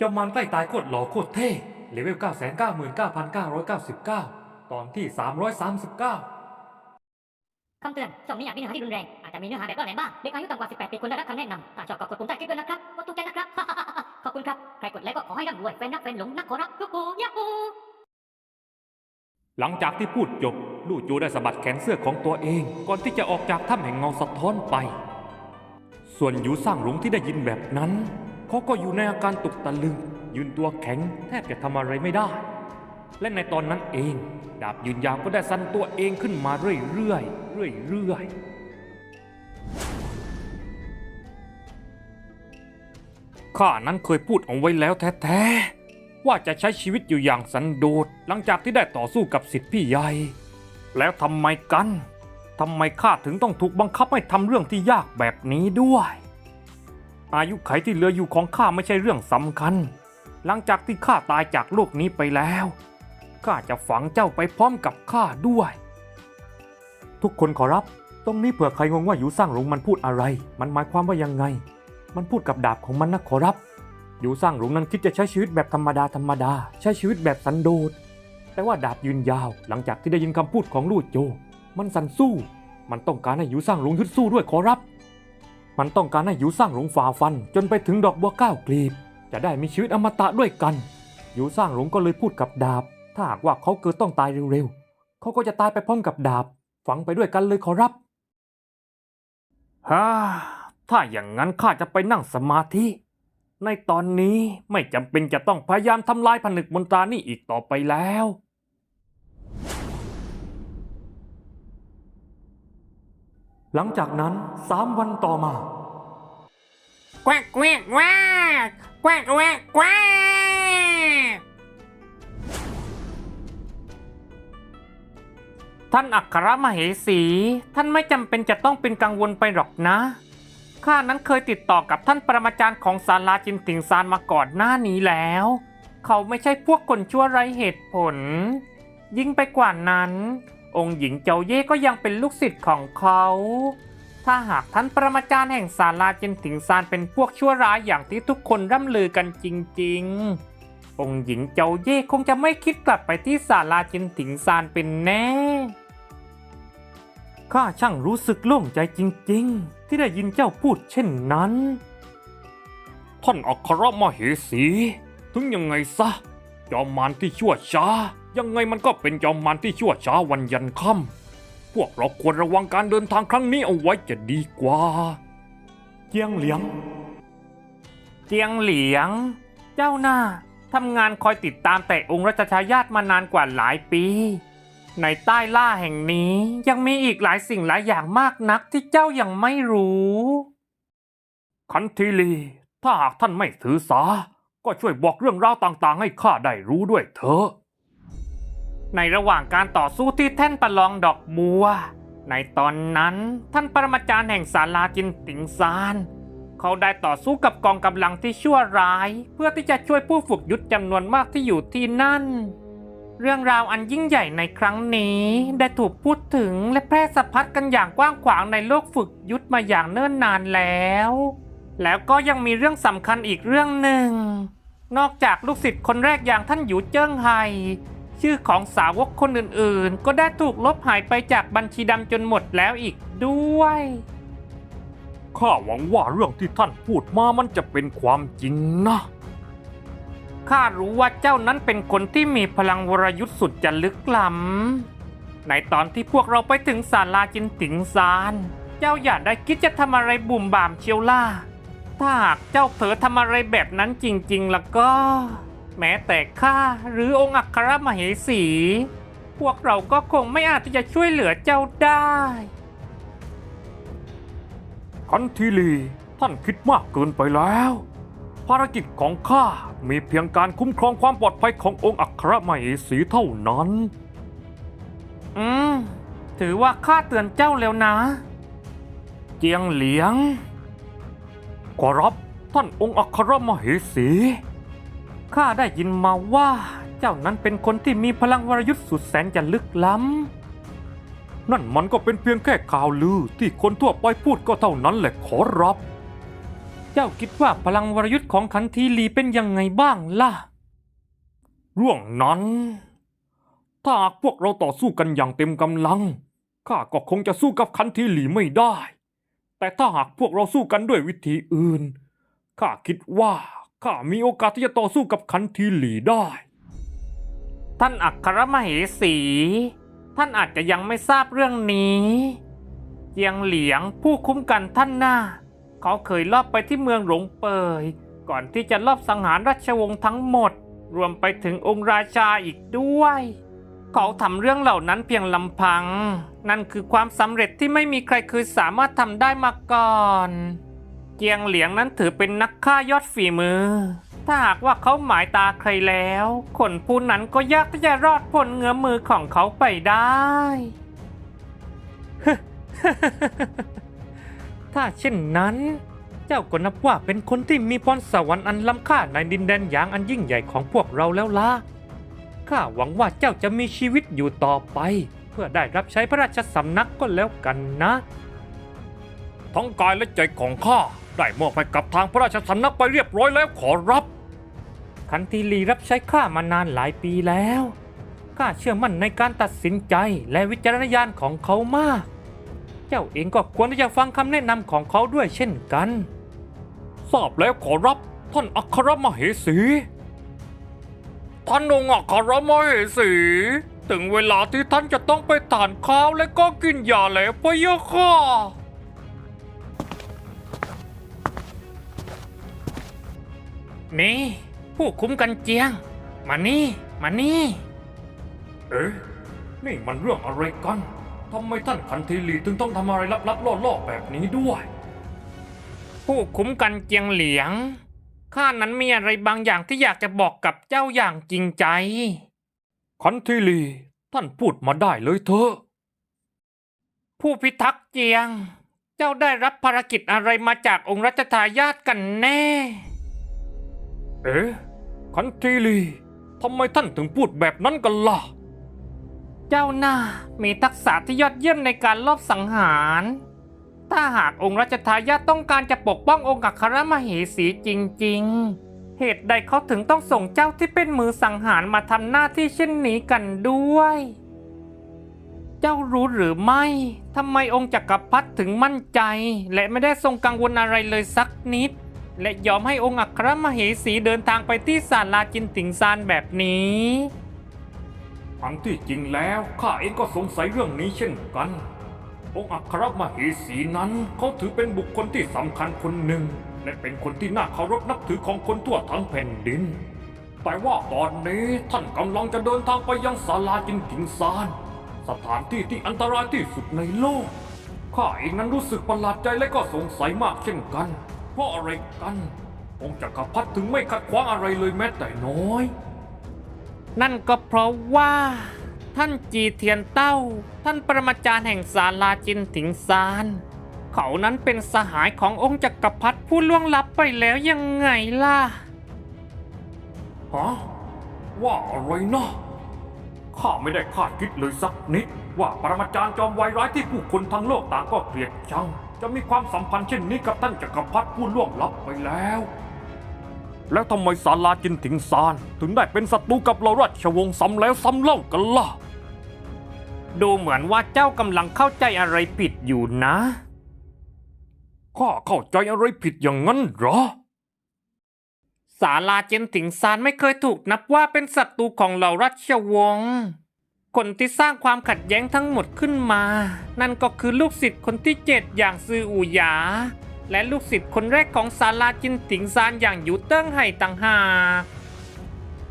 จอมมารใกล้ตายโคตรหล่อโคตรเท่เลเวล 9 9 9 9 9 9 ตอนที่ 339คำเตือนช่องนี้อาจมีเนื้อหาที่รุนแรง อาจจะมีเนื้อหาแบบล่อแหลมบ้าง เด็กอายุต่ำกว่า 18 ปีควรได้รับคำแนะนำถ้าชอบก็กดปุ่มใต้คลิปด้วยนะครับกดถูกใจนะครับ ขอบคุณครับ ใครกดไลค์ก็ขอให้ร่ำรวยแฟนรักแฟนหลงนักขอรับยูฮูยาฮูหลังจากที่พูดจบ ลู่จูได้สะบัดแขนเสื้อของตัวเอง ก่อนที่จะออกจากถ้ำแห่งเงาสะท้อนไป ส่วนหยูสร้างหลงที่ได้ยินแบบนั้น เขาก็อยู่ในอาการตกตะลึง ยืนตัวแข็งแทบจะทำอะไรไม่ได้ และในตอนนั้นเอง ดาบยืนยาวก็ได้สั่นตัวเองขึ้นมาเรื่อยๆเรื่อยๆข้านั้นเคยพูดเอาไว้แล้วแท้ๆ ว่าจะใช้ชีวิตอยู่อย่างสันโดษหลังจากที่ได้ต่อสู้กับสิทธิพี่ใหญ่ แล้วทำไมกันทำไมข้าถึงต้องถูกบังคับให้ทำเรื่องที่ยากแบบนี้ด้วย อายุไขที่เหลืออยู่ของข้าไม่ใช่เรื่องสำคัญ หลังจากที่ข้าตายจากโลกนี้ไปแล้วข้าจะฝังเจ้าไปพร้อมกับข้าด้วย ทุกคนขอรับ ตรงนี้เผื่อใครงงว่าอยู่สร้างหลงมันพูดอะไร มันหมายความว่ายังไง มันพูดกับดาบของมันนะขอรับ อยู่สร้างหลงนั้นคิดจะใช้ชีวิตแบบธรรมดาธรรมดา ใช้ชีวิตแบบสันโดษ แต่ว่าดาบยืนยาวหลังจากที่ได้ยินคำพูดของลู่โจ มันสันสู้ มันต้องการให้อยู่สร้างหลงฮึดสู้ด้วยขอรับ มันต้องการให้ยูสร้างหลงฝ่าฟัน จนไปถึงดอกบัวก้าวกลีบ จะได้มีชีวิตอมตะด้วยกัน ยูสร้างหลงก็เลยพูดกับดาบ ถ้าหากว่าเขาเกิดต้องตายเร็วๆ เขาก็จะตายไปพร้อมกับดาบ ฝังไปด้วยกันเลยขอรับฮ่าถ้าอย่างนั้นข้าจะไปนั่งสมาธิ ในตอนนี้ไม่จำเป็นจะต้องพยายามทำลายผนึกมนตรานี่อีกต่อไปแล้ว หลังจากนั้นสามวันต่อมา แกวกแกวกแกวกแกวกแกวกแกวกท่านอัครมเหสี ท่านไม่จำเป็นจะต้องเป็นกังวลไปหรอกนะ ข้านั้นเคยติดต่อกับท่านปรมาจารย์ของศาลาจินติงซานมาก่อนหน้านี้แล้ว เขาไม่ใช่พวกคนชั่วไร้เหตุผล ยิ่งไปกว่านั้น องค์หญิงเจ้าเย่ก็ยังเป็นลูกศิษย์ของเขา ถ้าหากท่านประมาจารย์แห่งศาลาจินติงซานเป็นพวกชั่วร้ายอย่างที่ทุกคนร่ำลือกันจริง ๆ องค์หญิงเจ้าเย่คงจะไม่คิดกลับไปที่ศาลาจินติงซานเป็นแน่ ข้าช่างรู้สึกโล่งใจจริง ๆ ที่ได้ยินเจ้าพูดเช่นนั้น ท่านอัครมเหสี ถึงยังไงซะจอมมารที่ชั่วช้า ยังไงมันก็เป็นจอมมารที่ชั่วช้าวันยันค่ำพวกเราควรระวังการเดินทางครั้งนี้เอาไว้จะดีกว่า เจียงเหลียง เจียงเหลียง เจ้าหน้าทำงานคอยติดตามแต่องค์รัชทายาทมานานกว่าหลายปี ในใต้ล่าแห่งนี้ยังมีอีกหลายสิ่งหลายอย่างมากนักที่เจ้ายังไม่รู้ คันทีลี ถ้าหากท่านไม่ถือสา ก็ช่วยบอกเรื่องราวต่างๆ ให้ข้าได้รู้ด้วยเถอะ ในระหว่างการต่อสู้ที่แท่นประลองดอกบัว ในตอนนั้นท่านปรมาจารย์แห่งศาลาจินติงซาน เขาได้ต่อสู้กับกองกำลังที่ชั่วร้าย เพื่อที่จะช่วยผู้ฝึกยุทธจำนวนมากที่อยู่ที่นั่น เรื่องราวอันยิ่งใหญ่ในครั้งนี้ได้ถูกพูดถึงและแพร่สะพัดกันอย่างกว้างขวางในโลกฝึกยุทธมาอย่างเนิ่นนานแล้ว แล้วก็ยังมีเรื่องสำคัญอีกเรื่องหนึ่ง นอกจากลูกศิษย์คนแรกอย่างท่านหยูเจิ้งไฮ ชื่อของสาวกคนอื่นๆ ก็ได้ถูกลบหายไปจากบัญชีดำจนหมดแล้วอีกด้วย ข้าหวังว่าเรื่องที่ท่านพูดมามันจะเป็นความจริงนะ ข้ารู้ว่าเจ้านั้นเป็นคนที่มีพลังวรยุทธ์สุดจะลึกล้ำ ในตอนที่พวกเราไปถึงศาลาจินติงซาน เจ้าอย่าได้คิดจะทำอะไรบุ่มบามเชียวล่า ถ้าหากเจ้าเผลอทำอะไรแบบนั้นจริง ๆ แล้วก็ แม้แต่ข้าหรือองค์อัครมเหสี พวกเราก็คงไม่อาจที่จะช่วยเหลือเจ้าได้คันทีลีท่านคิดมากเกินไปแล้ว ภารกิจของข้ามีเพียงการคุ้มครองความปลอดภัยขององค์อัครมเหสีเท่านั้น อืม ถือว่าข้าเตือนเจ้าแล้วนะ เจียงเหลียง ขอรับท่านองค์อัครมเหสี ข้าได้ยินมาว่า เจ้านั้นเป็นคนที่มีพลังวรยุทธ์สุดแสนจะลึกล้ำ นั่นมันก็เป็นเพียงแค่ข่าวลือที่คนทั่วไปพูดก็เท่านั้นแหละขอรับ เจ้าคิดว่าพลังวรยุทธ์ของขันทีลีเป็นยังไงบ้างล่ะ เรื่องนั้น ถ้าหากพวกเราต่อสู้กันอย่างเต็มกำลัง ข้าก็คงจะสู้กับขันทีหลีไม่ได้ แต่ถ้าหากพวกเราสู้กันด้วยวิธีอื่น ข้าคิดว่า ข้ามีโอกาสที่จะต่อสู้กับขันทีหลีได้ ท่านอัครมเหสี ท่านอาจจะยังไม่ทราบเรื่องนี้เจียงเหลียงผู้คุ้มกันท่านหน้า เขาเคยลอบไปที่เมืองหลงเปย ก่อนที่จะลอบสังหารราชวงศ์ทั้งหมด รวมไปถึงองค์ราชาอีกด้วย เขาทำเรื่องเหล่านั้นเพียงลำพัง นั่นคือความสำเร็จที่ไม่มีใครเคยสามารถทำได้มาก่อน เจียงเหลียงนั้นถือเป็นนักฆ่ายอดฝีมือ ถ้าหากว่าเขาหมายตาใครแล้ว คนผู้นั้นก็ยากที่จะรอดพ้นเงื้อมือของเขาไปได้ ถ้าเช่นนั้น เจ้าก็นับว่าเป็นคนที่มีพรสวรรค์อันล้ำค่าในดินแดนหยางอันยิ่งใหญ่ของพวกเราแล้วล่ะ ข้าหวังว่าเจ้าจะมีชีวิตอยู่ต่อไป เพื่อได้รับใช้พระราชสำนักก็แล้วกันนะ ทั้งกายและใจของข้าได้มอบให้กับทางพระราชสำนักไปเรียบร้อยแล้วขอรับคันทีลีรับใช้ข้ามานานหลายปีแล้วข้าเชื่อมั่นในการตัดสินใจและวิจารณญาณของเขามาก เจ้าเองก็ควรที่จะฟังคำแนะนำของเขาด้วยเช่นกันทราบแล้วขอรับท่านอัครมเหสี ท่านองอัครมเหสี ถึงเวลาที่ท่านจะต้องไปทานข้าวและก็กินยาแล้วพะยะค่ะ นี่ ผู้คุ้มกันเจียง มานี่ มานี่ เอ๊ะนี่มันเรื่องอะไรกันทำไมท่านคันทีลีถึงต้องทำอะไรลับๆล่อๆแบบนี้ด้วย ผู้คุ้มกันเจียงเหลียง ข้านั้นมีอะไรบางอย่างที่อยากจะบอกกับเจ้าอย่างจริงใจ คันทีลี ท่านพูดมาได้เลยเถอะผู้พิทักษ์เจียง เจ้าได้รับภารกิจอะไรมาจากองค์รัชทายาทกันแน่ เอ๊ะคันทีลีทำไมท่านถึงพูดแบบนั้นกันล่ะ เจ้าหน้ามีทักษะที่ยอดเยี่ยมในการลอบสังหาร ถ้าหากองค์รัชทายาทต้องการจะปกป้ององค์อัครมเหสีจริง ๆ เหตุใดเขาถึงต้องส่งเจ้าที่เป็นมือสังหารมาทำหน้าที่เช่นนี้กันด้วย เจ้ารู้หรือไม่ทำไมองค์จักรพรรดิถึงมั่นใจ และไม่ได้ทรงกังวลอะไรเลยสักนิด และยอมให้องค์อัครมเหสีเดินทางไปที่ศาลาจินติงซานแบบนี้อันที่จริงแล้วข้าเองก็สงสัยเรื่องนี้เช่นกัน องค์อัครมเหสีนั้นเขาถือเป็นบุคคลที่สำคัญคนหนึ่ง และเป็นคนที่น่าเคารพนับถือของคนทั่วทั้งแผ่นดิน แต่ว่าตอนนี้ท่านกำลังจะเดินทางไปยังศาลาจินกิงซาน สถานที่ที่อันตรายที่สุดในโลกข้าเองนั้นรู้สึกประหลาดใจและก็สงสัยมากเช่นกัน ราะอะไรกัน องค์จักรพรรดิถึงไม่ขัดขวางอะไรเลยแม้แต่น้อย นั่นก็เพราะว่า ท่านจีเทียนเต้า ท่านปรมาจารย์แห่งศาลาจินถิงซาน เขานั้นเป็นสหายขององค์จักรพรรดิผู้ล่วงลับไปแล้วยังไงล่ะฮะว่าอะไรนะข้าไม่ได้คาดคิดเลยสักนิด ว่าปรมาจารย์จอมวายร้ายที่ผู้คนทั้งโลกต่างก็เกลียดชัง จะมีความสัมพันธ์เช่นนี้กับท่านจักรพรรดิผู้ล่วงลับไปแล้ว แล้วทำไมศาลาจินถิงซานถึงได้เป็นศัตรูกับเราราชวงศ์ซ้ำแล้วซ้ำเล่ากันล่ะ ดูเหมือนว่าเจ้ากำลังเข้าใจอะไรผิดอยู่นะข้าเข้าใจอะไรผิดอย่างนั้นเหรอศาลาเจนถิงซานไม่เคยถูกนับว่าเป็นศัตรูของเหล่าราชวงศ์ คนที่สร้างความขัดแย้งทั้งหมดขึ้นมา นั่นก็คือลูกศิษย์คนที่เจ็ดอย่างซืออูหยา และลูกศิษย์คนแรกของศาลาจินถิงซานอย่างหยูเติ้งไห่ต่างหาก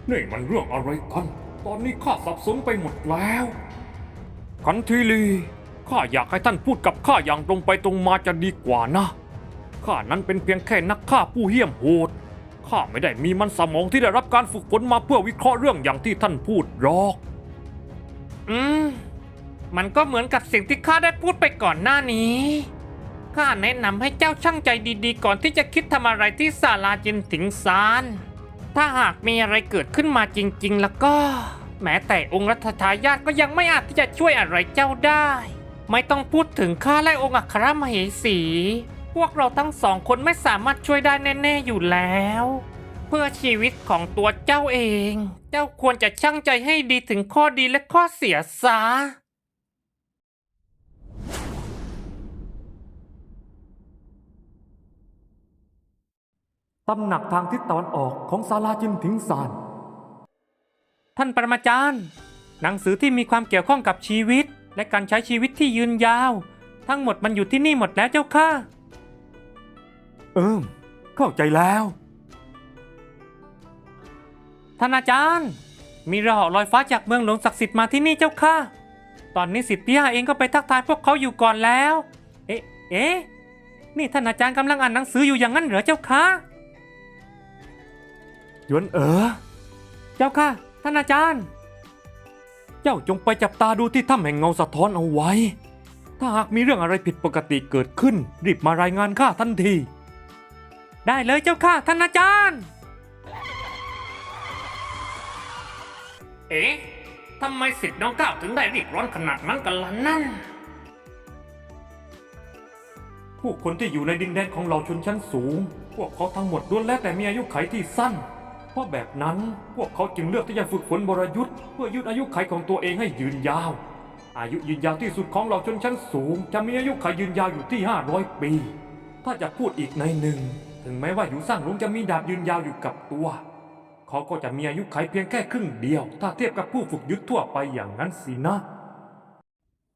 นี่มันเรื่องอะไรกัน ตอนนี้ข้าสับสนไปหมดแล้วคันทีลีข้าอยากให้ท่านพูดกับข้าอย่างตรงไปตรงมาจะดีกว่านะ ข้านั้นเป็นเพียงแค่นักฆ่าผู้เหี้ยมโหด ข้าไม่ได้มีมันสมองที่ได้รับการฝึกฝนมาเพื่อวิเคราะห์เรื่องอย่างที่ท่านพูดหรอก อืม มันก็เหมือนกับสิ่งที่ข้าได้พูดไปก่อนหน้านี้ ข้าแนะนำให้เจ้าช่างใจดีๆ ก่อนที่จะคิดทำอะไรที่ศาลาจินถิงซาน ถ้าหากมีอะไรเกิดขึ้นมาจริง ๆ แล้วก็ แม้แต่องค์รัชทายาทก็ยังไม่อาจที่จะช่วยอะไรเจ้าได้ ไม่ต้องพูดถึงข้าและองค์อัครมเหสี พวกเราทั้งสองคนไม่สามารถช่วยได้แน่ ๆ อยู่แล้ว เพื่อชีวิตของตัวเจ้าเอง เจ้าควรจะชั่งใจให้ดีถึงข้อดีและข้อเสียซะตำหนักทางทิศตะวันออกของศาลาจินถิงซาน ท่านปรมาจารย์ หนังสือที่มีความเกี่ยวข้องกับชีวิต และการใช้ชีวิตที่ยืนยาว ทั้งหมดมันอยู่ที่นี่หมดแล้วเจ้าค่ะ เอิมเข้าใจแล้ว ท่านอาจารย์ มีระเหาลอยฟ้าจากเมืองหลวงศักดิ์สิทธิ์มาที่นี่เจ้าค่ะ ตอนนี้สิทธิ์พี่ยาเองก็ไปทักทายพวกเขาอยู่ก่อนแล้ว เอ๊ะ เอ๊ะ นี่ท่านอาจารย์กำลังอ่านหนังสืออยู่อย่างนั้นเหรอเจ้าค่ะหยวนเอ๋อเจ้าค่ะ ท่านอาจารย์ เจ้าจงไปจับตาดูที่ถ้ำแห่งเงาสะท้อนเอาไว้ ถ้าหากมีเรื่องอะไรผิดปกติเกิดขึ้น รีบมารายงานข้าทันที ได้เลยเจ้าค่ะท่านอาจารย์ เอ๊ะทำไมสิทธิ์น้องก้าวถึงได้รีบร้อนขนาดนั้นกันล่ะนั่น ผู้คนที่อยู่ในดินแดนของเราชนชั้นสูง พวกเขาทั้งหมดล้วนแล้วแต่มีอายุไขที่สั้น เพราะแบบนั้นพวกเขาจึงเลือกที่จะฝึกฝนบรยุทธ์เพื่อยืดอายุไขของตัวเองให้ยืนยาว อายุยืนยาวที่สุดของเราชนชั้นสูง จะมีอายุไขยืนยาวอยู่ที่ 500 ปี ถ้าจะพูดอีกในหนึ่ง ถึงแม้ว่าอยู่สร้างหลวงจะมีดาบยืนยาวอยู่กับตัว เขาก็จะมีอายุไขเพียงแค่ครึ่งเดียว ถ้าเทียบกับผู้ฝึกยุทธทั่วไปอย่างนั้นสินะ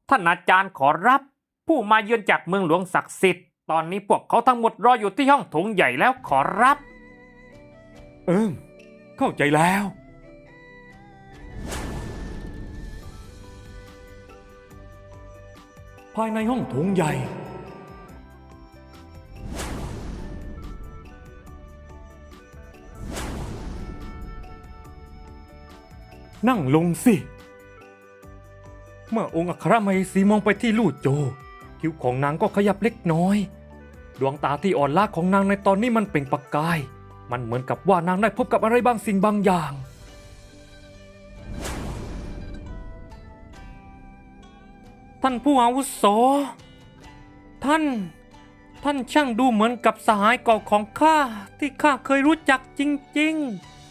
ท่านอาจารย์ขอรับ ผู้มาเยือนจากเมืองหลวงศักดิ์สิทธิ์ตอนนี้พวกเขาทั้งหมดรออยู่ที่ห้องโถงใหญ่แล้วขอรับ เอิมเข้าใจแล้ว ภายในห้องโถงใหญ่ นั่งลงสิ เมื่อองค์อัครมเหสีมองไปที่ลู่โจ คิ้วของนางก็ขยับเล็กน้อย ดวงตาที่อ่อนล้าของนางในตอนนี้มันเปล่งประกาย มันเหมือนกับว่านางได้พบกับอะไรบางสิ่งบางอย่าง ท่านผู้อาวุโส ท่าน ท่านช่างดูเหมือนกับสหายเก่าของข้าที่ข้าเคยรู้จักจริง ๆ